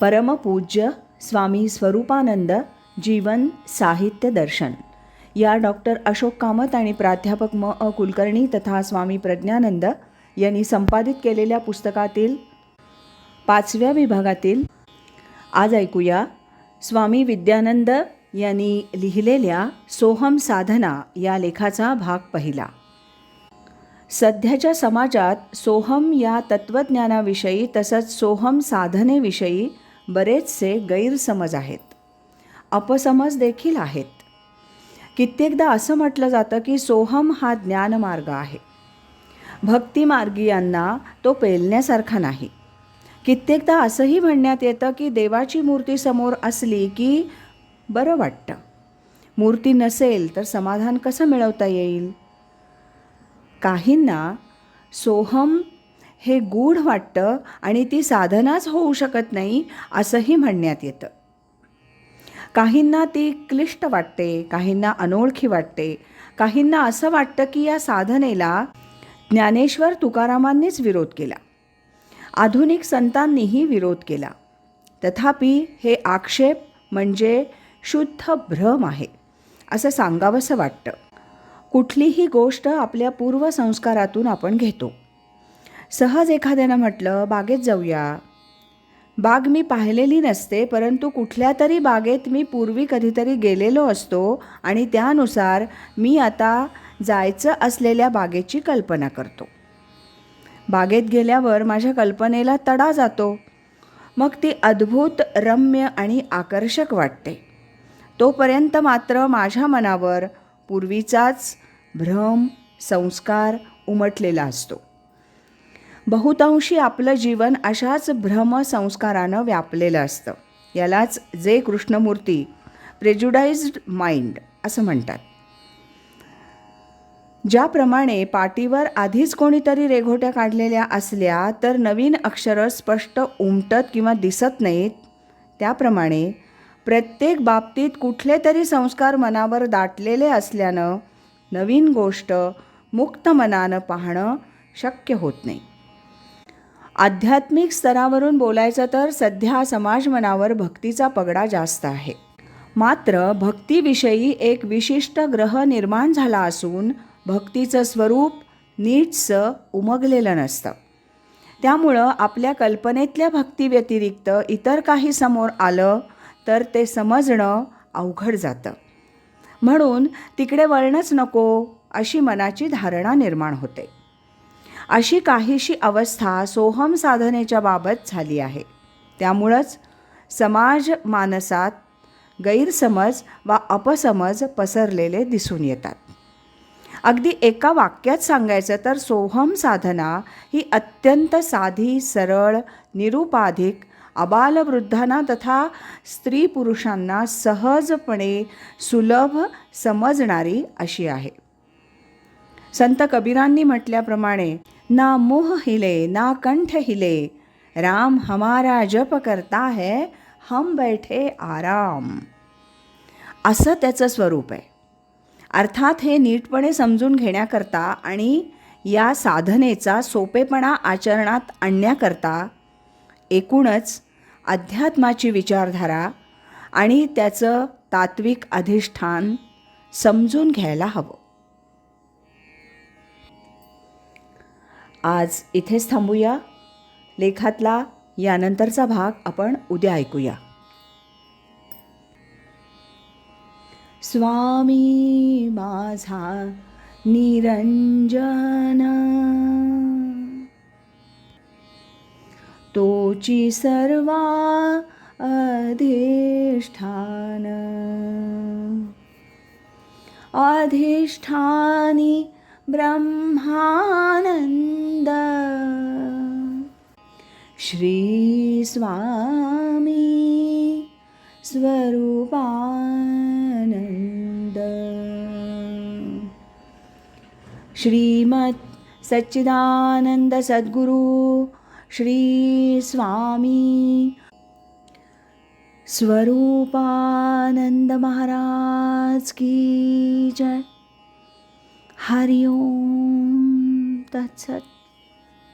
परमपूज्य स्वामी स्वरूपानंद जीवन साहित्य दर्शन. या डॉक्टर अशोक कामत आणि प्राध्यापक म अ कुलकर्णी तथा स्वामी प्रज्ञानंद यांनी संपादित केलेल्या पुस्तकातील पाचव्या विभागातील आज ऐकूया. स्वामी विद्यानंद यांनी लिहिलेल्या सोहम साधना या लेखाचा भाग पहिला. सध्याच्या समाजात सोहम या तत्त्वज्ञानाविषयी तसंच सोहम साधनेविषयी बरेचसे गैरसमज आहेत. अपसमज देखील आहेत. कित्येकदा असं म्हटलं जातं की सोहम हा ज्ञानमार्ग आहे. भक्तिमार्गीयांना तो पेलण्यासारखा नाही. कित्येकदा असंही म्हणण्यात येतं की देवाची मूर्ती समोर असली की बरं वाटतं. मूर्ती नसेल तर समाधान कसं मिळवता येईल? काहींना सोहम हे गूढ वाटतं आणि ती साधनाच होऊ शकत नाही असंही म्हणण्यात येतं. काहींना ती क्लिष्ट वाटते काहींना अनोळखी वाटते काहींना असं वाटतं की या साधनेला ज्ञानेश्वर तुकारामांनीच विरोध केला. आधुनिक संतांनीही विरोध केला. तथापि हे आक्षेप म्हणजे शुद्ध भ्रम आहे असं सांगावंसं वाटतं. कुठलीही गोष्ट आपल्या पूर्वसंस्कारातून आपण घेतो. सहज एखाद्यानं म्हटलं बागेत जाऊया. बाग मी पाहिलेली नसते परंतु कुठल्या तरी बागेत मी पूर्वी कधीतरी गेलेलो असतो आणि त्यानुसार मी आता जायचं असलेल्या बागेची कल्पना करतो. बागेत गेल्यावर माझ्या कल्पनेला तडा जातो. मग ती अद्भुत रम्य आणि आकर्षक वाटते. तोपर्यंत मात्र माझ्या मनावर पूर्वीचाच भ्रम संस्कार उमटलेला असतो. बहुतांशी आपलं जीवन अशाच भ्रमसंस्कारानं व्यापलेलं असतं. यालाच जे कृष्णमूर्ती प्रेज्युडाइज्ड माइंड असं म्हणतात. ज्याप्रमाणे पाटीवर आधीच कोणीतरी रेघोट्या काढलेल्या असल्या तर नवीन अक्षरं स्पष्ट उमटत किंवा दिसत नाहीत. त्याप्रमाणे प्रत्येक बाबतीत कुठले तरी संस्कार मनावर दाटलेले असल्यानं नवीन गोष्ट मुक्त मनानं पाहणं शक्य होत नाही. आध्यात्मिक स्तरावरून बोलायचं तर सध्या समाज मनावर भक्तीचा पगडा जास्त आहे. मात्र भक्तीविषयी एक विशिष्ट ग्रह निर्माण झाला असून भक्तीचं स्वरूप नीटसं उमगलेलं नसतं. त्यामुळं आपल्या कल्पनेतल्या भक्तीव्यतिरिक्त इतर काही समोर आलं तर ते समजणं अवघड जातं. म्हणून तिकडे वळणंच नको अशी मनाची धारणा निर्माण होते. अशी काहीशी अवस्था सोहम साधनेच्या बाबत झाली आहे. त्यामुळंच समाज मानसात गैरसमज वा अपसमज पसरलेले दिसून येतात. अगदी एका वाक्यात सांगायचं तर सोहम साधना ही अत्यंत साधी सरळ निरुपाधिक अबालवृद्धांना तथा स्त्री पुरुषांना सहजपणे सुलभ समजणारी अशी आहे. संत कबीरांनी म्हटल्याप्रमाणे ना मुह हिले ना कंठ हिले. राम हमारा जप करता है हम बैठे आराम. असं त्याचं स्वरूप आहे. अर्थात हे नीटपणे समजून घेण्याकरता आणि या साधनेचा सोपेपणा आचरणात आणण्याकरता एकूणच अध्यात्माची विचारधारा आणि त्याचं तात्विक अधिष्ठान समजून घ्यायला हवं. आज इथेच थांबूया. लेखातला यानंतरचा भाग आपण उद्या ऐकूया. स्वामी माझा निरंजन. तोची सर्वा अधिष्ठान. अधिष्ठानी ब्रह्मानंद श्री स्वामी स्वरूपानंद श्रीमत् सच्चिदानंद सद्गुरु श्री स्वामी स्वरूपानंद महाराज की जय। हरिओम तत्सत